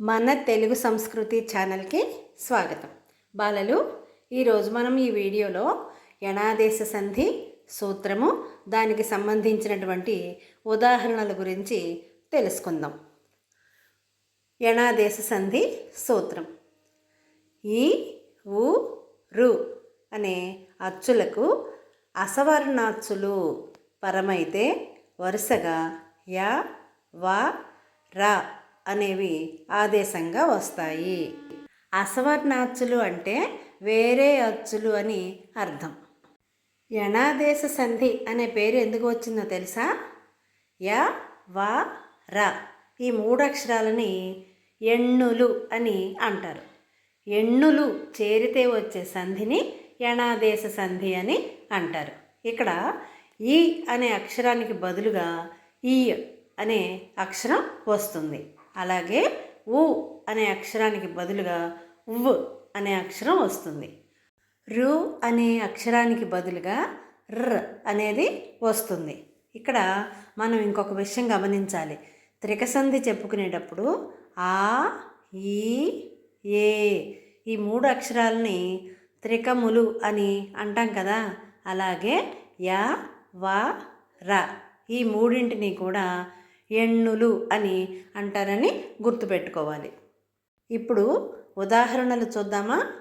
మన తెలుగు సంస్కృతి ఛానల్కి స్వాగతం. బాలలు ఈరోజు మనం ఈ వీడియోలో యణాదేశ సంధి సూత్రము దానికి సంబంధించినటువంటి ఉదాహరణల గురించి తెలుసుకుందాం. యణాదేశ సంధి సూత్రం. ఈ ఉ రు అనే అచ్చులకు అసవర్ణాచ్చులు పరమైతే వరుసగా యా వా రా అనేవి ఆదేశంగా వస్తాయి. అసవర్ణ అచ్చులు అంటే వేరే అచ్చులు అని అర్థం. యణాదేశ సంధి అనే పేరు ఎందుకు వచ్చిందో తెలుసా? య వా ర ఈ మూడు అక్షరాలని ఎన్నులు అని అంటారు. ఎన్నులు చేరితే వచ్చే సంధిని యణాదేశ సంధి అని అంటారు. ఇక్కడ ఈ అనే అక్షరానికి బదులుగా ఈ అనే అక్షరం వస్తుంది. అలాగే ఉ అనే అక్షరానికి బదులుగా ఉవ్ అనే అక్షరం వస్తుంది. రు అనే అక్షరానికి బదులుగా ర్ అనేది వస్తుంది. ఇక్కడ మనం ఇంకొక విషయం గమనించాలి. త్రికసంధి చెప్పుకునేటప్పుడు ఆ ఈ ఏ ఈ మూడు అక్షరాలని త్రికములు అని అంటాం కదా. అలాగే యా వా ర ఈ మూడింటిని కూడా ఎన్నులు అని అంటారని గుర్తుపెట్టుకోవాలి. ఇప్పుడు ఉదాహరణలు చూద్దామా?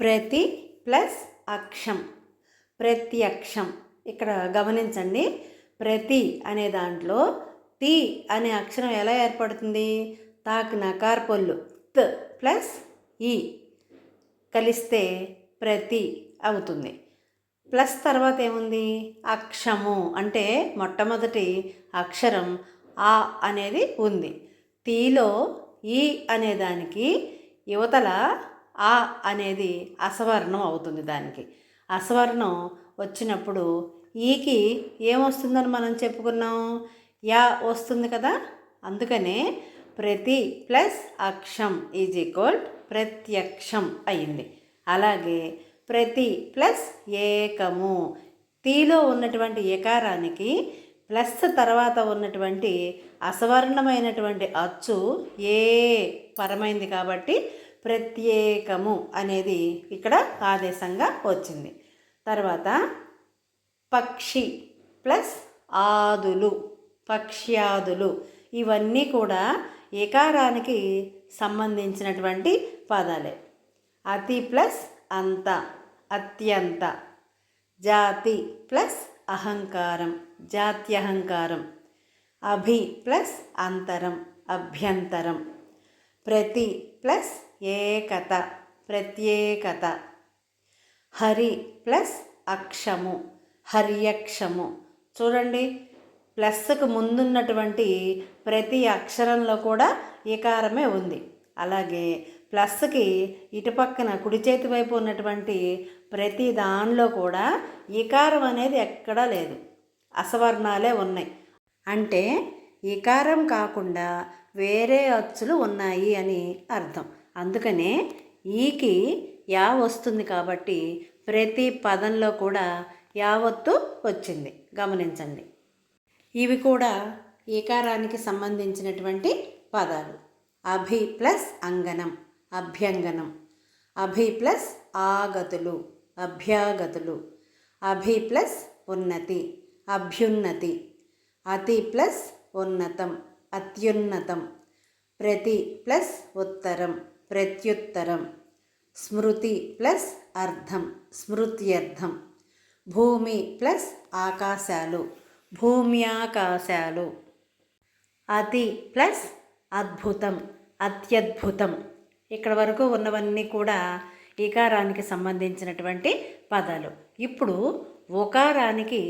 ప్రతి ప్లస్ అక్షం. ప్రత్యక్షం ఇక్కడ గమనించండి. ప్రతి అనే దాంట్లో తి అనే అక్షరం ఎలా ఏర్పడుతుంది? తాక్ నకార్ పొల్లు. త్ ప్లస్ ఈ కలిస్తే ప్రతి అవుతుంది. ప్లస్ తర్వాత ఏముంది? అక్షము. అంటే మొట్టమొదటి అక్షరం ఆ అనేది ఉంది. తీలో ఈ అనేదానికి యువతల ఆ అనేది అసవర్ణం అవుతుంది దానికి. అసవర్ణం వచ్చినప్పుడు ఈకి ఏమొస్తుందని మనం చెప్పుకున్నాం? యా వస్తుంది కదా? అందుకనే ప్రతి ప్లస్ అక్షం ఈజ్ ఈక్వల్ ప్రత్యక్షం అయింది. అలాగే ప్రతి ప్లస్ ఏకము. తీలో ఉన్నటువంటి ఏకారానికి ప్లస్ తర్వాత ఉన్నటువంటి అసవర్ణమైనటువంటి అచ్చు ఏ పరమైంది కాబట్టి ప్రత్యేకము అనేది ఇక్కడ ఆదేశంగా వచ్చింది. తర్వాత పక్షి ప్లస్ ఆదులు పక్ష్యాదులు ఇవన్నీ కూడా ఏకారానికి సంబంధించినటువంటి పదాలే. అతి ప్లస్ అంత. అత్యంత. జాతి ప్లస్ అహంకారం జాత్యహంకారం అభి ప్లస్ అంతరం అభ్యంతరం. ప్రతి ప్లస్ ఏకత ప్రత్యేకత. హరి ప్లస్ అక్షము హర్యక్షము. చూడండి ప్లస్కు ముందున్నటువంటి ప్రతి అక్షరంలో కూడా ఈకారమే ఉంది. అలాగే ప్లస్కి ఇటుపక్కన కుడి చేతి వైపు ఉన్నటువంటి ప్రతి దానిలో కూడా ఈకారం అనేది ఎక్కడా లేదు. అసవర్ణాలే ఉన్నాయి. అంటే ఈకారం కాకుండా వేరే అచ్చులు ఉన్నాయి అని అర్థం. అందుకనే ఈకి యా వస్తుంది కాబట్టి ప్రతి పదంలో కూడా యావత్తు వచ్చింది. గమనించండి. ఇవి కూడా ఈకారానికి సంబంధించినటువంటి పదాలు. అభి ప్లస్ అంగనం. అభ్యంగనం. అభి ప్లస్ ఆగతులు అభ్యాగతులు. అభి ప్లస్ ఉన్నతి అభ్యున్నతి. అతి ప్లస్ ఉన్నతం అత్యున్నతం. ప్రతి ప్లస్ ఉత్తరం ప్రత్యుత్తరం. స్మృతి ప్లస్ అర్థం స్మృత్యర్థం. భూమి ప్లస్ ఆకాశాలు భూమ్యాకాశాలు. అతి ప్లస్ అద్భుతం అత్యద్భుతం. ఇక్కడ వరకు ఉన్నవన్నీ కూడా ఈకారానికి సంబంధించినటువంటి పదాలు. ఇప్పుడు ఓకారానికి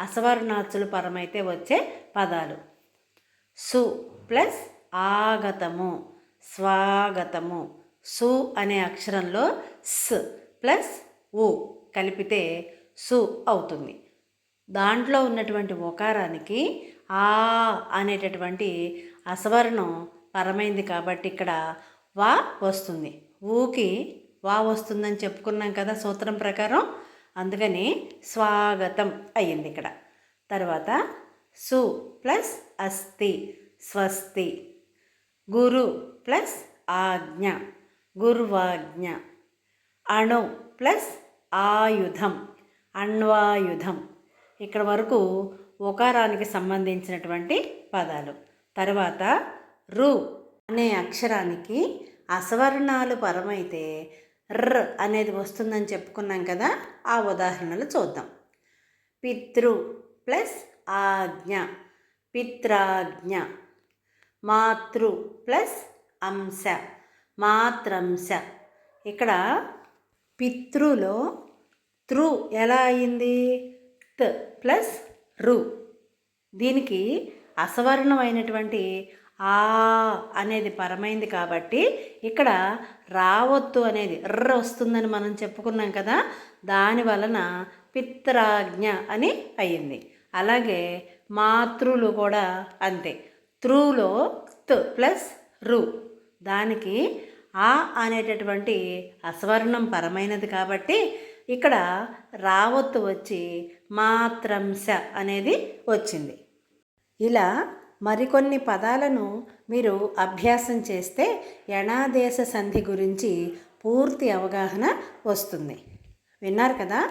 అసవర్ణాచులు పరమైతే వచ్చే పదాలు. సు ప్లస్ ఆగతము స్వాగతము. సు అనే అక్షరంలో స్ ప్లస్ ఉ కలిపితే సు అవుతుంది. దాంట్లో ఉన్నటువంటి ఒకారానికి ఆ అనేటటువంటి అసవర్ణం పరమైంది కాబట్టి ఇక్కడ వా వస్తుంది. ఊకి వా వస్తుందని చెప్పుకున్నాం కదా సూత్రం ప్రకారం. అందుకని స్వాగతం అయ్యింది ఇక్కడ. తర్వాత సు ప్లస్ అస్థి స్వస్తి. గురు ప్లస్ ఆజ్ఞ గుర్వాజ్ఞ. అణు ప్లస్ ఆయుధం అణ్వాయుధం. ఇక్కడ వరకు ఒకారానికి సంబంధించినటువంటి పదాలు. తర్వాత రు అనే అక్షరానికి అసవర్ణాలు పరమైతే ర్ అనేది వస్తుందని చెప్పుకున్నాం కదా ఆ ఉదాహరణలు చూద్దాం. పితృ ప్లస్ ఆజ్ఞ పిత్రాజ్ఞ మాతృ ప్లస్ అంశ మాత్రంశ. ఇక్కడ పితృలో త్రు ఎలా అయింది? త్ ప్లస్ రు. దీనికి అసవర్ణమైనటువంటి ఆ అనేది పరమైంది కాబట్టి ఇక్కడ రావత్తు అనేది ఎర్ర వస్తుందని మనం చెప్పుకున్నాం కదా దాని వలన పిత్రాజ్ఞ అని అయ్యింది అలాగే మాతృలు కూడా అంతే. త్రూలో త్ ప్లస్ రు. దానికి ఆ అనేటటువంటి అస్వర్ణం పరమైనది కాబట్టి ఇక్కడ రావత్తు వచ్చి మాత్రంశ అనేది వచ్చింది. ఇలా మరికొన్ని పదాలను మీరు అభ్యాసం చేస్తే యణాదేశ సంధి గురించి పూర్తి అవగాహన వస్తుంది. విన్నారు కదా?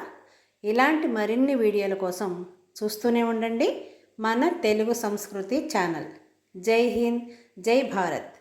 ఇలాంటి మరిన్ని వీడియోల కోసం చూస్తూనే ఉండండి. మన తెలుగు సంస్కృతి ఛానల్. జై హింద్ జై భారత్.